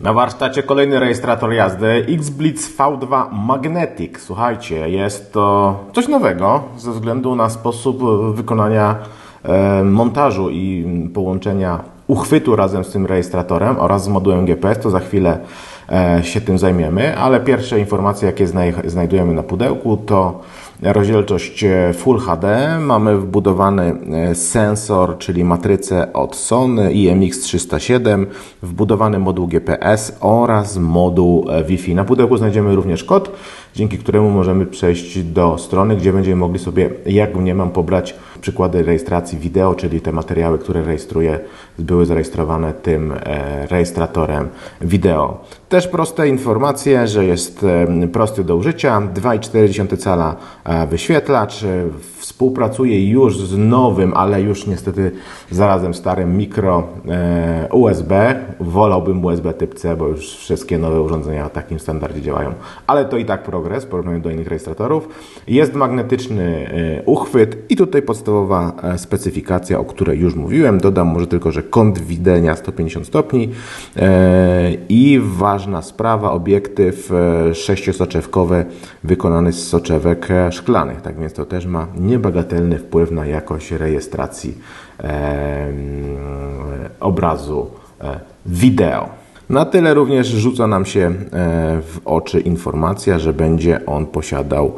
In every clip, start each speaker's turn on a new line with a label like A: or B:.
A: Na warsztacie kolejny rejestrator jazdy X-Blitz V2 Magnetic. Słuchajcie, jest to coś nowego ze względu na sposób wykonania montażu i połączenia uchwytu razem z tym rejestratorem oraz z modułem GPS. To za chwilę e, się tym zajmiemy, ale pierwsze informacje, jakie znaj- znajdujemy na pudełku, to rozdzielczość e, Full HD. Mamy wbudowany e, sensor, czyli matrycę od Sony IMX307, wbudowany moduł GPS oraz moduł e, Wi-Fi. Na pudełku znajdziemy również kod, dzięki któremu możemy przejść do strony, gdzie będziemy mogli sobie, jak mniemam, pobrać przykłady rejestracji wideo, czyli te materiały, które rejestruję, były zarejestrowane tym e, rejestratorem wideo. Też proste informacje, że jest e, prosty do użycia, 2,4 cala e, wyświetlacz, współpracuje już z nowym, ale już niestety zarazem starym mikro USB. Wolałbym USB typ C, bo już wszystkie nowe urządzenia o takim standardzie działają, ale to i tak progres w porównaniu do innych rejestratorów. Jest magnetyczny uchwyt i tutaj podstawowa e, specyfikacja, o której już mówiłem. Dodam może tylko, że kąt widzenia 150 stopni e, i ważna sprawa, obiektyw e, sześciosoczewkowy wykonany z soczewek szklanych. Tak więc to też ma niebagatelny wpływ na jakość rejestracji e, obrazu wideo. Na tyle również rzuca nam się w oczy informacja, że będzie on posiadał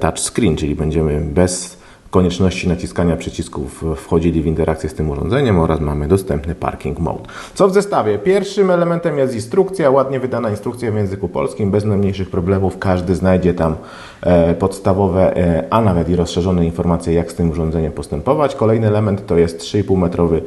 A: touchscreen, czyli będziemy bez konieczności naciskania przycisków wchodzili w interakcję z tym urządzeniem oraz mamy dostępny parking mode. Co w zestawie? Pierwszym elementem jest instrukcja, ładnie wydana instrukcja w języku polskim, bez najmniejszych problemów. Każdy znajdzie tam e, podstawowe, e, a nawet i rozszerzone informacje, jak z tym urządzeniem postępować. Kolejny element to jest 3,5 metrowy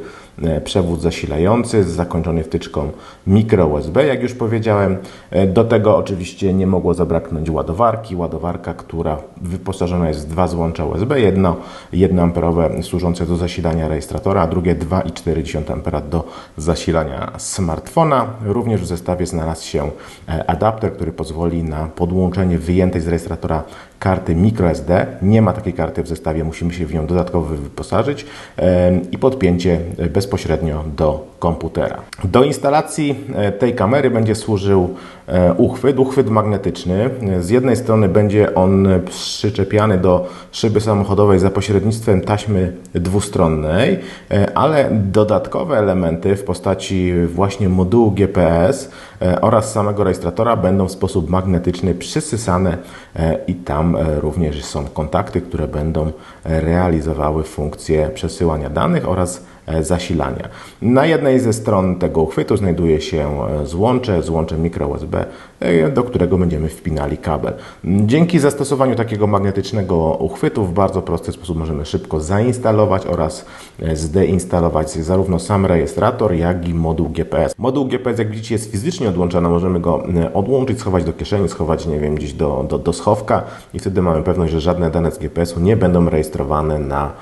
A: przewód zasilający zakończony wtyczką mikro USB, jak już powiedziałem. E, Do tego oczywiście nie mogło zabraknąć ładowarki. Ładowarka, która wyposażona jest w dwa złącza USB. Jedno 1 amperowe służące do zasilania rejestratora, a drugie 2,4 ampera do zasilania smartfona. Również w zestawie znalazł się e, adapter, który pozwoli na podłączenie wyjętej z rejestratora karty microSD. Nie ma takiej karty w zestawie, musimy się w nią dodatkowo wyposażyć e, i podpięcie bezpośrednio do komputera. Do instalacji e, tej kamery będzie służył e, uchwyt, uchwyt magnetyczny. Z jednej strony będzie on przyczepiany do szyby samochodowej za pośrednictwem taśmy dwustronnej, e, ale dodatkowe elementy w postaci właśnie modułu GPS e, oraz samego rejestratora będą w sposób magnetyczny przysysane e, i tam e, również są kontakty, które będą e, realizowały funkcję przesyłania danych oraz e, zasilania. Na jednej ze stron tego uchwytu znajduje się e, złącze, złącze mikro USB, e, do którego będziemy wpinali kabel. Dzięki zastosowaniu takiego magnetycznego uchwytu w bardzo prosty sposób możemy szybko zainstalować oraz e, zdeinstalować zarówno sam rejestrator, jak i moduł GPS. Moduł GPS, jak widzicie, jest fizycznie odłączony, możemy go e, odłączyć, schować do kieszeni, schować, nie wiem, gdzieś do, do, do schowka i wtedy mamy pewność, że żadne dane z GPS-u nie będą rejestrowane na,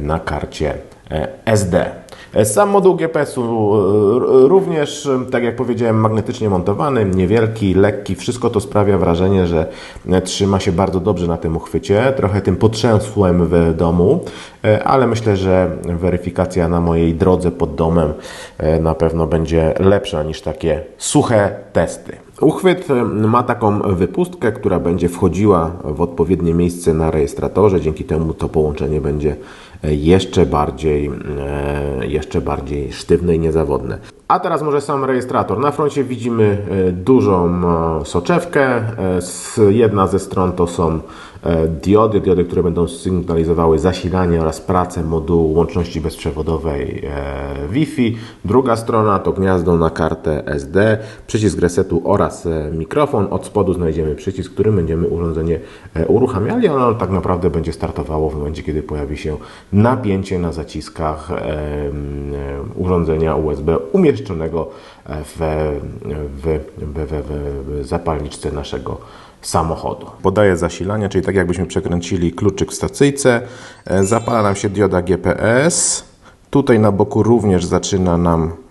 A: na karcie e, SD. Sam moduł GPS-u e, również, e, tak jak powiedziałem, magnetycznie montowany, niewielki, lekki. Wszystko to sprawia wrażenie, że e, trzyma się bardzo dobrze na tym uchwycie. Trochę tym potrzęsłem w domu, e, ale myślę, że weryfikacja na mojej drodze pod domem e, na pewno będzie lepsza niż takie suche testy. Uchwyt e, ma taką wypustkę, która będzie wchodziła w odpowiednie miejsce na rejestratorze. Dzięki temu to połączenie będzie e, jeszcze bardziej, e, jeszcze bardziej sztywne i niezawodne. A teraz może sam rejestrator. Na froncie widzimy e, dużą e, soczewkę. E, Jedna ze stron to są diody, diody, które będą sygnalizowały zasilanie oraz pracę modułu łączności bezprzewodowej Wi-Fi. Druga strona to gniazdo na kartę SD, przycisk resetu oraz mikrofon. Od spodu znajdziemy przycisk, którym będziemy urządzenie uruchamiali. Ono tak naprawdę będzie startowało w momencie, kiedy pojawi się napięcie na zaciskach urządzenia USB umieszczonego w, w, w, w, w zapalniczce naszego samochodu. Podaję zasilanie, czyli tak jakbyśmy przekręcili kluczyk w stacyjce. E, Zapala nam się dioda GPS. Tutaj na boku również zaczyna nam e,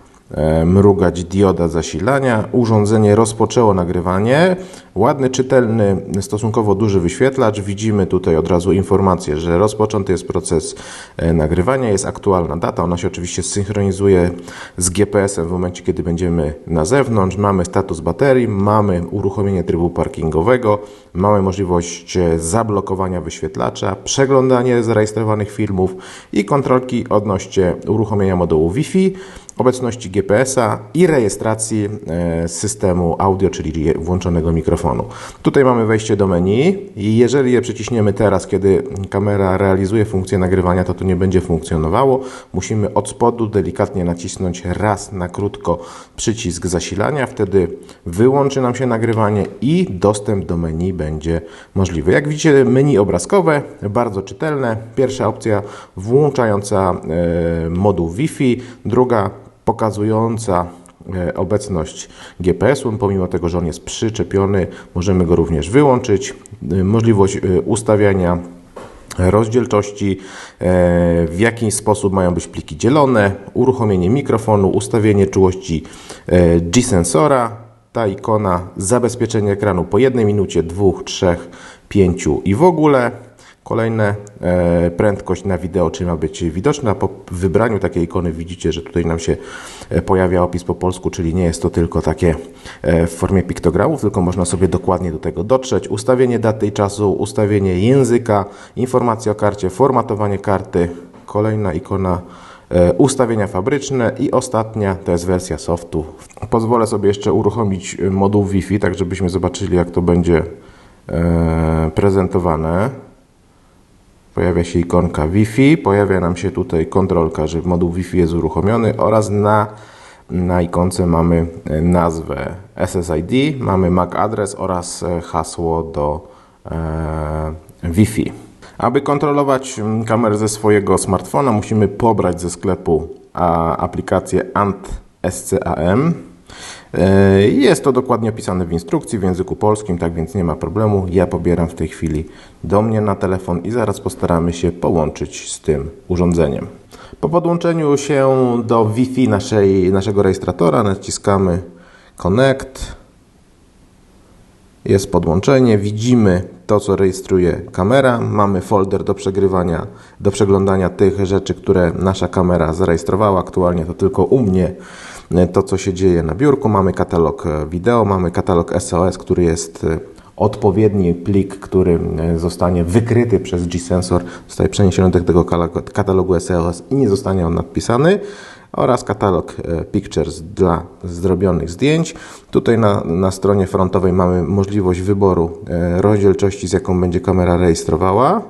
A: mrugać dioda zasilania. Urządzenie rozpoczęło nagrywanie. Ładny, czytelny, stosunkowo duży wyświetlacz. Widzimy tutaj od razu informację, że rozpoczęty jest proces e, nagrywania, jest aktualna data. Ona się oczywiście synchronizuje z GPS-em w momencie, kiedy będziemy na zewnątrz. Mamy status baterii, mamy uruchomienie trybu parkingowego, mamy możliwość e, zablokowania wyświetlacza, przeglądanie zarejestrowanych filmów i kontrolki odnośnie uruchomienia modułu Wi-Fi obecności GPS-a i rejestracji e, systemu audio, czyli włączonego mikrofonu. Tutaj mamy wejście do menu i jeżeli je przyciśniemy teraz, kiedy kamera realizuje funkcję nagrywania, to to nie będzie funkcjonowało. Musimy od spodu delikatnie nacisnąć raz na krótko przycisk zasilania, wtedy wyłączy nam się nagrywanie i dostęp do menu będzie możliwy. Jak widzicie, menu obrazkowe, bardzo czytelne. Pierwsza opcja włączająca e, moduł Wi-Fi, druga pokazująca e, obecność GPS-u, pomimo tego, że on jest przyczepiony, możemy go również wyłączyć. E, możliwość e, ustawiania rozdzielczości, w jaki sposób mają być pliki dzielone, uruchomienie mikrofonu, ustawienie czułości G-sensora, ta ikona, zabezpieczenie ekranu po jednej minucie, dwóch, trzech, pięciu i w ogóle. Kolejne e, prędkość na wideo, czy ma być widoczna. Po wybraniu takiej ikony widzicie, że tutaj nam się e, pojawia opis po polsku, czyli nie jest to tylko takie e, w formie piktogramów, tylko można sobie dokładnie do tego dotrzeć. Ustawienie daty i czasu, ustawienie języka, informacje o karcie, formatowanie karty. Kolejna ikona ustawienia fabryczne i ostatnia to jest wersja softu. Pozwolę sobie jeszcze uruchomić moduł Wi-Fi, tak żebyśmy zobaczyli jak to będzie prezentowane. Pojawia się ikonka Wi-Fi, pojawia nam się tutaj kontrolka, że moduł Wi-Fi jest uruchomiony oraz na, na ikonce mamy e, nazwę SSID, mamy MAC adres oraz e, hasło do e, Wi-Fi. Aby kontrolować kamerę ze swojego smartfona, musimy pobrać ze sklepu aplikację ANT SCAM. E, jest to dokładnie opisane w instrukcji w języku polskim, tak więc nie ma problemu. Ja pobieram w tej chwili do mnie na telefon i zaraz postaramy się połączyć z tym urządzeniem. Po podłączeniu się do Wi-Fi naszej, naszego rejestratora naciskamy Connect. Jest podłączenie, widzimy to, co rejestruje kamera. Mamy folder do przegrywania, do przeglądania tych rzeczy, które nasza kamera zarejestrowała. Aktualnie to tylko u mnie to, co się dzieje na biurku. Mamy katalog e, wideo, mamy katalog SOS, który jest e, odpowiedni plik, który zostanie wykryty przez G-Sensor, zostaje przeniesiony do tego katalogu SOS i nie zostanie on nadpisany oraz katalog Pictures dla zrobionych zdjęć. Tutaj na, na stronie frontowej mamy możliwość wyboru rozdzielczości, z jaką będzie kamera rejestrowała.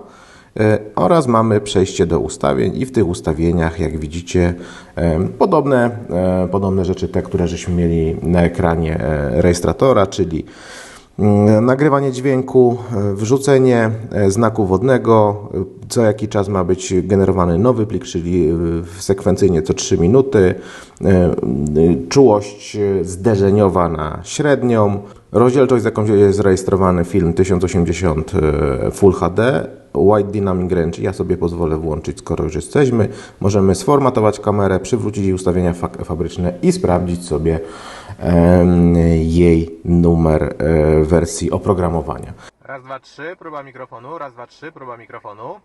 A: E, oraz mamy przejście do ustawień. I w tych ustawieniach, jak widzicie, e, podobne, e, podobne rzeczy, te, które żeśmy mieli na ekranie rejestratora, czyli mm, nagrywanie dźwięku, wrzucenie znaku wodnego, co jaki czas ma być generowany nowy plik, czyli sekwencyjnie co 3 minuty, czułość zderzeniowa na średnią, rozdzielczość, z jaką jest zarejestrowany film 1080 Full HD White Dynamic Range ja sobie pozwolę włączyć, skoro już jesteśmy. Możemy sformatować kamerę, przywrócić jej ustawienia fabryczne i sprawdzić sobie jej numer e, wersji oprogramowania.
B: Raz, dwa, trzy, próba mikrofonu, raz, dwa, trzy, próba mikrofonu.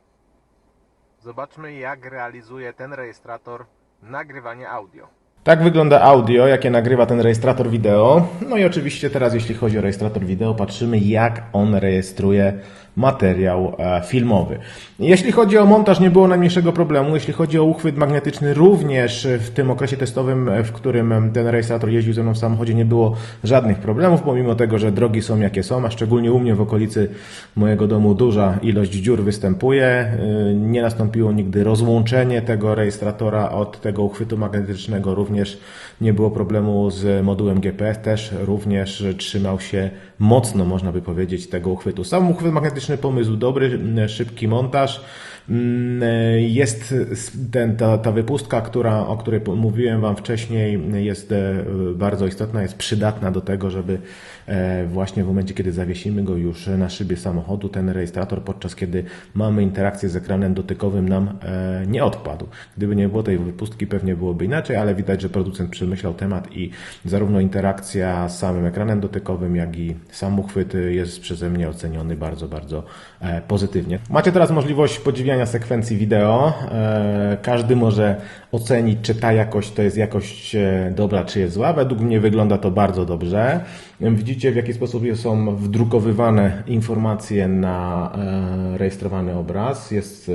B: Zobaczmy jak realizuje ten rejestrator nagrywanie audio.
A: Tak wygląda audio, jakie nagrywa ten rejestrator wideo. No i oczywiście teraz, jeśli chodzi o rejestrator wideo, patrzymy, jak on rejestruje materiał e, filmowy. Jeśli chodzi o montaż, nie było najmniejszego problemu. Jeśli chodzi o uchwyt magnetyczny, również w tym okresie testowym, w którym ten rejestrator jeździł ze mną w samochodzie, nie było żadnych problemów, pomimo tego, że drogi są jakie są, a szczególnie u mnie w okolicy mojego domu duża ilość dziur występuje. E, nie nastąpiło nigdy rozłączenie tego rejestratora od tego uchwytu magnetycznego, również nie było problemu z modułem GPS, też również trzymał się mocno, można by powiedzieć, tego uchwytu. Sam uchwyt magnetyczny pomysł dobry, szybki montaż. Mm, Jest ten, ta, ta wypustka, która, o której mówiłem Wam wcześniej, jest e, bardzo istotna, jest przydatna do tego, żeby e, właśnie w momencie, kiedy zawiesimy go już na szybie samochodu, ten rejestrator, podczas kiedy mamy interakcję z ekranem dotykowym, nam e, nie odpadł. Gdyby nie było tej wypustki, pewnie byłoby inaczej, ale widać, że producent przemyślał temat i zarówno interakcja z samym ekranem dotykowym, jak i sam uchwyt jest przeze mnie oceniony bardzo, bardzo pozytywnie. Macie teraz możliwość podziwiania sekwencji wideo. E, Każdy może ocenić, czy ta jakość to jest jakość e, dobra, czy jest zła. Według mnie wygląda to bardzo dobrze. Widzicie, w jaki sposób są wdrukowywane informacje na e, rejestrowany obraz. Jest e,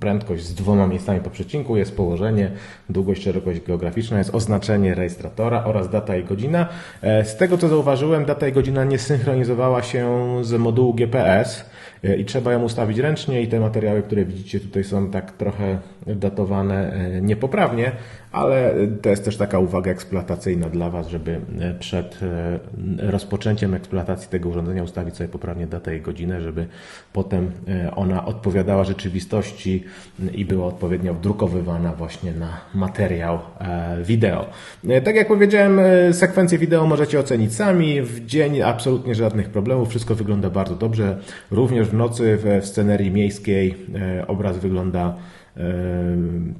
A: prędkość z dwoma miejscami po przecinku, jest położenie, długość, szerokość geograficzna, jest oznaczenie rejestratora oraz data i godzina. E, Z tego co zauważyłem, data i godzina nie synchronizowała się z modułu GPS i trzeba ją ustawić ręcznie i te materiały, które widzicie tutaj są tak trochę datowane e, niepoprawnie, ale to jest też taka uwaga eksploatacyjna dla Was, żeby e, przed e, rozpoczęciem eksploatacji tego urządzenia ustawić sobie poprawnie datę i godzinę, żeby potem ona odpowiadała rzeczywistości i była odpowiednio wdrukowywana właśnie na materiał wideo. Tak jak powiedziałem, e, sekwencję wideo możecie ocenić sami. W dzień absolutnie żadnych problemów, wszystko wygląda bardzo dobrze. Również w nocy w scenerii miejskiej obraz wygląda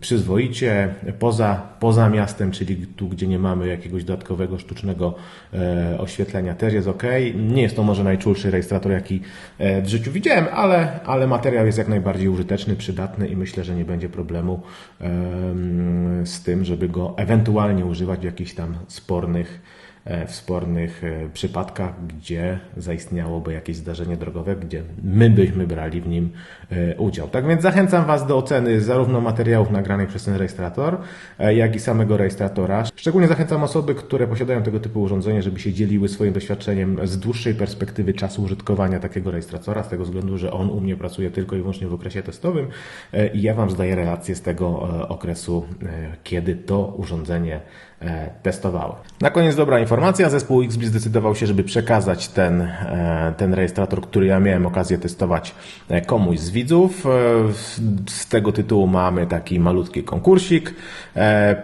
A: przyzwoicie. Poza, poza miastem, czyli tu, gdzie nie mamy jakiegoś dodatkowego sztucznego e, oświetlenia, też jest ok. Nie jest to może najczulszy rejestrator, jaki e, w życiu widziałem, ale, ale materiał jest jak najbardziej użyteczny, przydatny i myślę, że nie będzie problemu em, z tym, żeby go ewentualnie używać w jakichś tam spornych e, w spornych e, przypadkach, gdzie zaistniałoby jakieś zdarzenie drogowe, gdzie my byśmy brali w nim e, udział. Tak więc zachęcam Was do oceny zarówno materiałów nagranych przez ten rejestrator, e, jak i samego rejestratora. Szczególnie zachęcam osoby, które posiadają tego typu urządzenie, żeby się dzieliły swoim doświadczeniem z dłuższej perspektywy czasu użytkowania takiego rejestratora, z tego względu, że on u mnie pracuje tylko i wyłącznie w okresie testowym e, i ja Wam zdaję relację z tego e, okresu, e, kiedy to urządzenie e, testowałem. Na koniec dobra informacja. Zespół XB zdecydował się, żeby przekazać ten, e, ten rejestrator, który ja miałem okazję testować e, komuś z widzów. Z tego tytułu mamy taki malutki konkursik.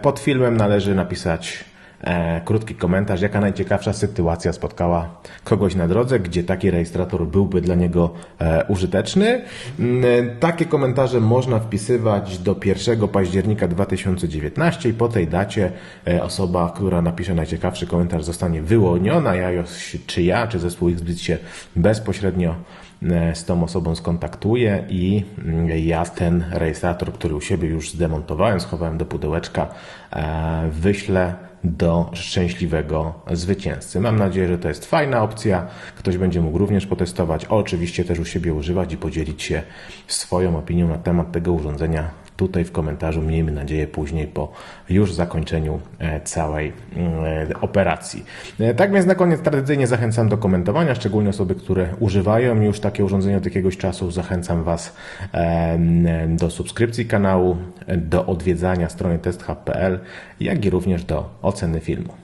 A: Pod filmem należy napisać e, krótki komentarz, jaka najciekawsza sytuacja spotkała kogoś na drodze, gdzie taki rejestrator byłby dla niego e, użyteczny. Mm, e, Takie komentarze można wpisywać do 1 października 2019 i po tej dacie osoba, która napisze najciekawszy komentarz zostanie wyłoniona. Ja, czy ja, czy zespół XBIT się bezpośrednio z tą osobą skontaktuję i mm, ja ten rejestrator, który u siebie już zdemontowałem, schowałem do pudełeczka, wyślę do szczęśliwego zwycięzcy. Mam nadzieję, że to jest fajna opcja. Ktoś będzie mógł również potestować, oczywiście też u siebie używać i podzielić się swoją opinią na temat tego urządzenia tutaj w komentarzu. Miejmy nadzieję później po już zakończeniu e, całej e, operacji. E, Tak więc na koniec tradycyjnie zachęcam do komentowania, szczególnie osoby, które używają już takie urządzenia od jakiegoś czasu. Zachęcam Was do subskrypcji kanału, do odwiedzania strony testhub.pl, jak i również do oceny filmu.